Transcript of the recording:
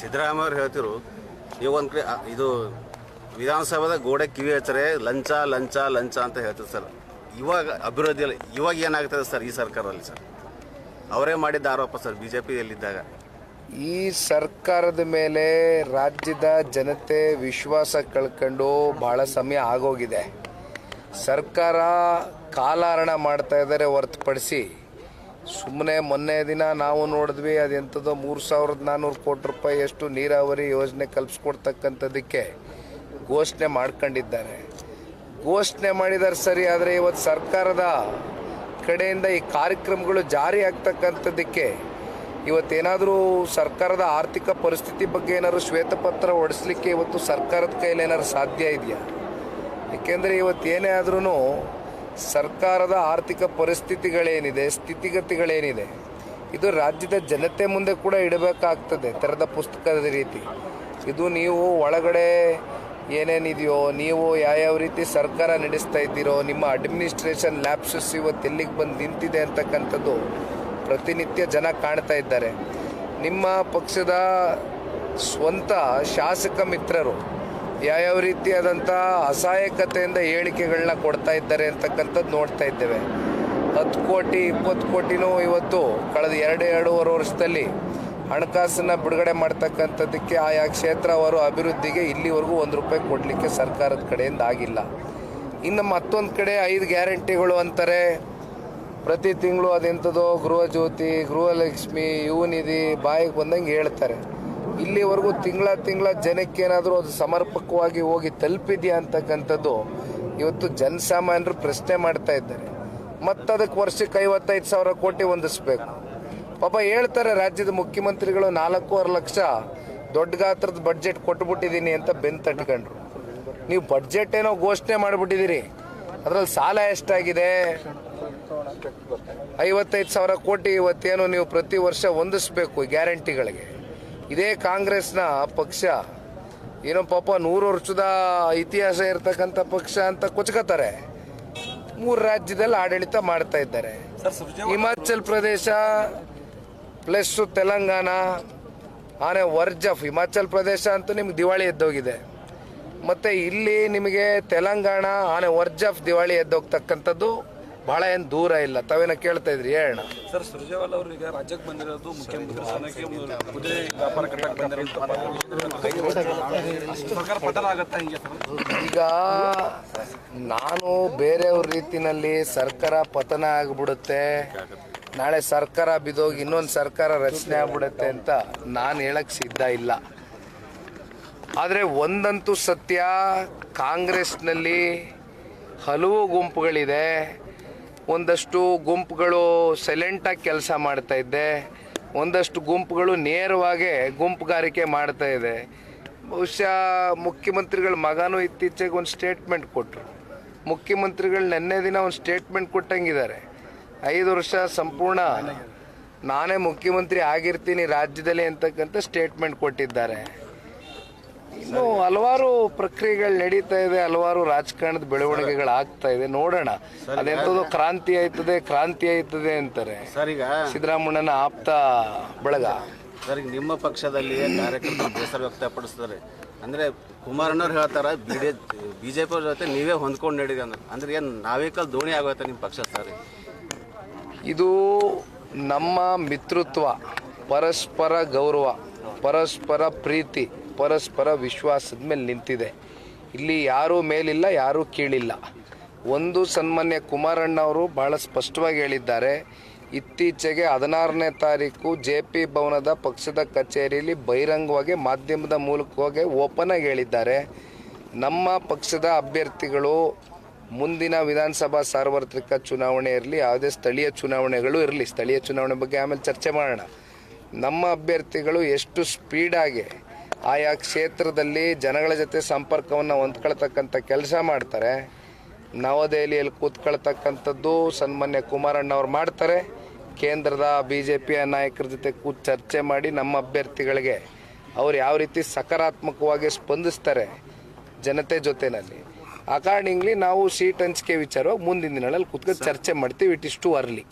ಸಿದ್ದರಾಮಯ್ಯ ಅವ್ರು ಹೇಳ್ತಿರು, ನೀವು ಒಂದು ಕಡೆ ಇದು ವಿಧಾನಸಭಾದ ಗೋಡೆ ಕಿವಿ ಹಚ್ಚರೆ ಲಂಚ ಲಂಚ ಲಂಚ ಅಂತ ಹೇಳ್ತಾರೆ ಸರ್. ಇವಾಗ ಅಭಿವೃದ್ಧಿ ಅಲ್ಲ ಇವಾಗ ಏನಾಗ್ತದೆ ಸರ್ ಈ ಸರ್ಕಾರದಲ್ಲಿ ಸರ್? ಅವರೇ ಮಾಡಿದ್ದ ಆರೋಪ ಸರ್ ಬಿ ಜೆ ಪಿಯಲ್ಲಿದ್ದಾಗ ಈ ಸರ್ಕಾರದ ಮೇಲೆ ರಾಜ್ಯದ ಜನತೆ ವಿಶ್ವಾಸ ಕಳ್ಕೊಂಡು ಬಹಳ ಸಮಯ ಆಗೋಗಿದೆ. ಸರ್ಕಾರ ಕಾಲಹರಣ ಮಾಡ್ತಾ ಇದ್ದಾರೆ ಹೊರತುಪಡಿಸಿ. ಸುಮ್ಮನೆ ಮೊನ್ನೆ ದಿನ ನಾವು ನೋಡಿದ್ವಿ ಅದೆಂಥದ್ದು ಮೂರು ಸಾವಿರದ ನಾನ್ನೂರು ಕೋಟಿ ರೂಪಾಯಿ ಅಷ್ಟು ನೀರಾವರಿ ಯೋಜನೆ ಕಲ್ಪಿಸ್ಕೊಡ್ತಕ್ಕಂಥದ್ದಕ್ಕೆ ಘೋಷಣೆ ಮಾಡ್ಕೊಂಡಿದ್ದಾರೆ. ಘೋಷಣೆ ಮಾಡಿದ್ದಾರೆ ಸರಿ, ಆದರೆ ಇವತ್ತು ಸರ್ಕಾರದ ಕಡೆಯಿಂದ ಈ ಕಾರ್ಯಕ್ರಮಗಳು ಜಾರಿ ಆಗ್ತಕ್ಕಂಥದ್ದಕ್ಕೆ ಇವತ್ತೇನಾದರೂ ಸರ್ಕಾರದ ಆರ್ಥಿಕ ಪರಿಸ್ಥಿತಿ ಬಗ್ಗೆ ಏನಾದರೂ ಶ್ವೇತಪತ್ರ ಹೊಡಿಸ್ಲಿಕ್ಕೆ ಇವತ್ತು ಸರ್ಕಾರದ ಕೈಲಿ ಏನಾದ್ರು ಸಾಧ್ಯ ಇದೆಯಾ? ಏಕೆಂದರೆ ಏನೇ ಆದ್ರೂ ಸರ್ಕಾರದ ಆರ್ಥಿಕ ಪರಿಸ್ಥಿತಿಗಳೇನಿದೆ, ಸ್ಥಿತಿಗತಿಗಳೇನಿದೆ, ಇದು ರಾಜ್ಯದ ಜನತೆ ಮುಂದೆ ಕೂಡ ಇಡಬೇಕಾಗ್ತದೆ ತೆರೆದ ಪುಸ್ತಕದ ರೀತಿ. ಇದು ನೀವು ಒಳಗಡೆ ಏನೇನಿದೆಯೋ, ನೀವು ಯಾವ್ಯಾವ ರೀತಿ ಸರ್ಕಾರ ನಡೆಸ್ತಾ ಇದ್ದೀರೋ, ನಿಮ್ಮ ಅಡ್ಮಿನಿಸ್ಟ್ರೇಷನ್ ಲ್ಯಾಪ್ಸಸ್ ಇವತ್ತು ಎಲ್ಲಿಗೆ ಬಂದು ನಿಂತಿದೆ ಅಂತಕ್ಕಂಥದ್ದು ಪ್ರತಿನಿತ್ಯ ಜನ ಕಾಣ್ತಾ ಇದ್ದಾರೆ. ನಿಮ್ಮ ಪಕ್ಷದ ಸ್ವಂತ ಶಾಸಕ ಮಿತ್ರರು ಯಾವ್ಯಾವ ರೀತಿಯಾದಂಥ ಅಸಹಾಯಕತೆಯಿಂದ ಹೇಳಿಕೆಗಳನ್ನ ಕೊಡ್ತಾ ಇದ್ದಾರೆ ಅಂತಕ್ಕಂಥದ್ದು ನೋಡ್ತಾ ಇದ್ದೇವೆ. ಹತ್ತು ಕೋಟಿ, ಇಪ್ಪತ್ತು ಕೋಟಿನೂ ಇವತ್ತು ಕಳೆದ ಎರಡು, ಎರಡೂವರೆ ವರ್ಷದಲ್ಲಿ ಹಣಕಾಸನ್ನು ಬಿಡುಗಡೆ ಮಾಡ್ತಕ್ಕಂಥದ್ದಕ್ಕೆ ಆಯಾ ಕ್ಷೇತ್ರ ಅವರು ಅಭಿವೃದ್ಧಿಗೆ ಇಲ್ಲಿವರೆಗೂ ಒಂದು ರೂಪಾಯಿ ಕೊಡಲಿಕ್ಕೆ ಸರ್ಕಾರದ ಕಡೆಯಿಂದ ಆಗಿಲ್ಲ. ಇನ್ನು ಮತ್ತೊಂದು ಕಡೆ ಐದು ಗ್ಯಾರಂಟಿಗಳು ಅಂತಾರೆ. ಪ್ರತಿ ತಿಂಗಳು ಅದೆಂಥದೋ ಗೃಹಜ್ಯೋತಿ ಗೃಹಲಕ್ಷ್ಮಿ, ಯುವನಿಧಿ ಬಾಯಿಗೆ ಬಂದಂಗೆ ಹೇಳ್ತಾರೆ. ಇಲ್ಲಿವರೆಗೂ ತಿಂಗಳ ತಿಂಗಳ ಜನಕ್ಕೇನಾದರೂ ಅದು ಸಮರ್ಪಕವಾಗಿ ಹೋಗಿ ತಲುಪಿದೆಯಾ ಅಂತಕ್ಕಂಥದ್ದು ಇವತ್ತು ಜನಸಾಮಾನ್ಯರು ಪ್ರಶ್ನೆ ಮಾಡ್ತಾ ಇದ್ದಾರೆ. ಮತ್ತದಕ್ಕೆ ವರ್ಷಕ್ಕೆ ಐವತ್ತೈದು ಸಾವಿರ ಕೋಟಿ ಹೊಂದಿಸ್ಬೇಕು. ಪಾಪ ಹೇಳ್ತಾರೆ ರಾಜ್ಯದ ಮುಖ್ಯಮಂತ್ರಿಗಳು ನಾಲ್ಕೂವರೆ ಲಕ್ಷ ದೊಡ್ಡ ಗಾತ್ರದ ಬಡ್ಜೆಟ್ ಕೊಟ್ಬಿಟ್ಟಿದ್ದೀನಿ ಅಂತ ಬೆನ್ ತಟ್ಕೊಂಡ್ರು. ನೀವು ಬಡ್ಜೆಟ್ ಏನೋ ಘೋಷಣೆ ಮಾಡಿಬಿಟ್ಟಿದ್ದೀರಿ. ಅದರಲ್ಲಿ ಸಾಲ ಎಷ್ಟಾಗಿದೆ? ಐವತ್ತೈದು ಸಾವಿರ ಕೋಟಿ ಇವತ್ತೇನು ನೀವು ಪ್ರತಿ ವರ್ಷ ಹೊಂದಿಸ್ಬೇಕು ಗ್ಯಾರಂಟಿಗಳಿಗೆ ಇದೇ ಕಾಂಗ್ರೆಸ್ನ ಪಕ್ಷ. ಏನೋ ಪಾಪ ನೂರು ವರ್ಷದ ಇತಿಹಾಸ ಇರತಕ್ಕಂಥ ಪಕ್ಷ ಅಂತ ಕೊಚ್ಕೋತಾರೆ. ಮೂರು ರಾಜ್ಯದಲ್ಲಿ ಆಡಳಿತ ಮಾಡ್ತಾ ಇದ್ದಾರೆ. ಹಿಮಾಚಲ್ ಪ್ರದೇಶ ಪ್ಲಸ್ ತೆಲಂಗಾಣ ಆನೆ ವರ್ಜಫ್ ಹಿಮಾಚಲ್ ಪ್ರದೇಶ ಅಂತೂ ನಿಮ್ಗೆ ದಿವಾಳಿ ಎದ್ದೋಗಿದೆ. ಮತ್ತೆ ಇಲ್ಲಿ ನಿಮಗೆ ತೆಲಂಗಾಣ ಆನೆ ವರ್ಜಫ್ ದಿವಾಳಿ ಎದ್ದೋಗ್ತಕ್ಕಂಥದ್ದು ಬಹಳ ಏನು ದೂರ ಇಲ್ಲ. ತಾವೇನ ಕೇಳ್ತಾ ಇದ್ರಿ? ಹೇಳೋಣ ಸರ್ ಸುರ್ಜೇವಾಲ ಅವರು ಈಗ ರಾಜ್ಯಕ್ಕೆ ಬಂದಿರೋದು ಮುಖ್ಯಮಂತ್ರಿ ಸ್ಥಾನಕ್ಕೆ ಒಂದು ಕುದುರೆ ವ್ಯಾಪಾರ ಕಟ್ಟಕ್ಕೆ ಬಂದಿರೋದು ಸರ್ಕಾರ ಪತನ ಆಗತ್ತಾ ಹಿಂಗೆ ಈಗ ನಾನು ಬೇರೆಯವ್ರ ರೀತಿನಲ್ಲಿ ಸರ್ಕಾರ ಪತನ ಆಗ್ಬಿಡುತ್ತೆ. ನಾಳೆ ಸರ್ಕಾರ ಬಿದ್ದೋಗಿ ಇನ್ನೊಂದು ಸರ್ಕಾರ ರಚನೆ ಆಗ್ಬಿಡುತ್ತೆ ಅಂತ ನಾನು ಹೇಳಕ್ ಸಿದ್ಧ ಇಲ್ಲ. ಆದರೆ ಒಂದಂತೂ ಸತ್ಯ ಕಾಂಗ್ರೆಸ್ನಲ್ಲಿ ಹಲವು ಗುಂಪುಗಳಿದೆ. ಒಂದಷ್ಟು ಗುಂಪುಗಳು ಸೈಲೆಂಟಾಗಿ ಕೆಲಸ ಮಾಡ್ತಾ ಇದ್ದೆ. ಒಂದಷ್ಟು ಗುಂಪುಗಳು ನೇರವಾಗಿ ಗುಂಪುಗಾರಿಕೆ ಮಾಡ್ತಾ ಇದೆ. ಬಹುಶಃ ಮುಖ್ಯಮಂತ್ರಿಗಳ ಮಗನೂ ಇತ್ತೀಚೆಗೆ ಒಂದು ಸ್ಟೇಟ್ಮೆಂಟ್ ಕೊಟ್ಟರು ಮುಖ್ಯಮಂತ್ರಿಗಳು ನೆನ್ನೆ ದಿನ ಒಂದು ಸ್ಟೇಟ್ಮೆಂಟ್ ಕೊಟ್ಟಂಗಿದ್ದಾರೆ. ಐದು ವರ್ಷ ಸಂಪೂರ್ಣ ನಾನೇ ಮುಖ್ಯಮಂತ್ರಿ ಆಗಿರ್ತೀನಿ ರಾಜ್ಯದಲ್ಲಿ ಅಂತಕ್ಕಂಥ ಸ್ಟೇಟ್ಮೆಂಟ್ ಕೊಟ್ಟಿದ್ದಾರೆ. ಇನ್ನು ಹಲವಾರು ಪ್ರಕ್ರಿಯೆಗಳು ನಡೀತಾ ಇದೆ ಹಲವಾರು ರಾಜಕಾರಣದ ಬೆಳವಣಿಗೆಗಳು ಆಗ್ತಾ ಇದೆ. ನೋಡೋಣ. ಅದೆಂಥದ್ದು ಕ್ರಾಂತಿ ಆಯ್ತದೆ ಕ್ರಾಂತಿ ಆಯ್ತದೆ ಅಂತಾರೆ. ಸರ್ ಈಗ. ಸಿದ್ದರಾಮಣ್ಣನ ಆಪ್ತ ಬಳಗ. ಸರ್ ಈಗ ನಿಮ್ಮ ಪಕ್ಷದಲ್ಲಿ ಕಾರ್ಯಕರ್ತರು ಬೇಸರ ವ್ಯಕ್ತಪಡಿಸ್ತಾರೆ ಅಂದರೆ ಕುಮಾರಣ್ಣವ್ರು ಹೇಳ್ತಾರ B D B J P ಜೊತೆ ನೀವೇ ಹೊಂದ್ಕೊಂಡು ನಡೀರಿ ಅಂದ್ರೆ. ಅಂದ್ರೆ ಏನು ನಾವೇ ಕಲ್ ದೋಣಿ ಆಗೋತ ನಿಮ್ಮ ಪಕ್ಷ ಸರ್? ಇದು ನಮ್ಮ ಮಿತ್ರತ್ವ ಪರಸ್ಪರ ಗೌರವ ಪರಸ್ಪರ ಪ್ರೀತಿ ಪರಸ್ಪರ ವಿಶ್ವಾಸದ ಮೇಲೆ ನಿಂತಿದೆ. ಇಲ್ಲಿ ಯಾರೂ ಮೇಲಿಲ್ಲ, ಯಾರೂ ಕೀಳಿಲ್ಲ. ಒಂದು ಸನ್ಮಾನ್ಯ ಕುಮಾರಣ್ಣ ಅವರು ಬಹಳ ಸ್ಪಷ್ಟವಾಗಿ ಹೇಳಿದ್ದಾರೆ, ಇತ್ತೀಚೆಗೆ ಹದಿನಾರನೇ ತಾರೀಕು ಜೆ ಪಿ ಭವನದ ಪಕ್ಷದ ಕಚೇರಿಯಲ್ಲಿ ಬಹಿರಂಗವಾಗಿ ಮಾಧ್ಯಮದ ಮೂಲಕವಾಗಿ ಓಪನ್ ಆಗಿ ಹೇಳಿದ್ದಾರೆ. ನಮ್ಮ ಪಕ್ಷದ ಅಭ್ಯರ್ಥಿಗಳು ಮುಂದಿನ ವಿಧಾನಸಭಾ ಸಾರ್ವತ್ರಿಕ ಚುನಾವಣೆ ಇರಲಿ, ಯಾವುದೇ ಸ್ಥಳೀಯ ಚುನಾವಣೆಗಳು ಇರಲಿ, ಸ್ಥಳೀಯ ಚುನಾವಣೆ ಬಗ್ಗೆ ಆಮೇಲೆ ಚರ್ಚೆ ಮಾಡೋಣ. ನಮ್ಮ ಅಭ್ಯರ್ಥಿಗಳು ಎಷ್ಟು ಸ್ಪೀಡಾಗಿ ಆಯಾ ಕ್ಷೇತ್ರದಲ್ಲಿ ಜನಗಳ ಜೊತೆ ಸಂಪರ್ಕವನ್ನು ಹೊಂದ್ಕೊಳ್ತಕ್ಕಂಥ ಕೆಲಸ ಮಾಡ್ತಾರೆ. ನವದೆಹಲಿಯಲ್ಲಿ ಕೂತ್ಕೊಳ್ತಕ್ಕಂಥದ್ದು ಸನ್ಮಾನ್ಯ ಕುಮಾರಣ್ಣ ಅವ್ರು ಮಾಡ್ತಾರೆ. ಕೇಂದ್ರದ ಬಿ ಜೆ ಪಿಯ ನಾಯಕರ ಜೊತೆ ಕೂತ್ ಚರ್ಚೆ ಮಾಡಿ ನಮ್ಮ ಅಭ್ಯರ್ಥಿಗಳಿಗೆ ಅವ್ರು ಯಾವ ರೀತಿ ಸಕಾರಾತ್ಮಕವಾಗಿ ಸ್ಪಂದಿಸ್ತಾರೆ ಜನತೆ ಜೊತೆನಲ್ಲಿ. ಅಕಾರ್ಡಿಂಗ್ಲಿ ನಾವು ಸೀಟ್ ಹಂಚಿಕೆ ವಿಚಾರವಾಗಿ ಮುಂದಿನ ದಿನಗಳಲ್ಲಿ ಕೂತ್ಕೊಂಡು ಚರ್ಚೆ ಮಾಡ್ತೀವಿ. It is too early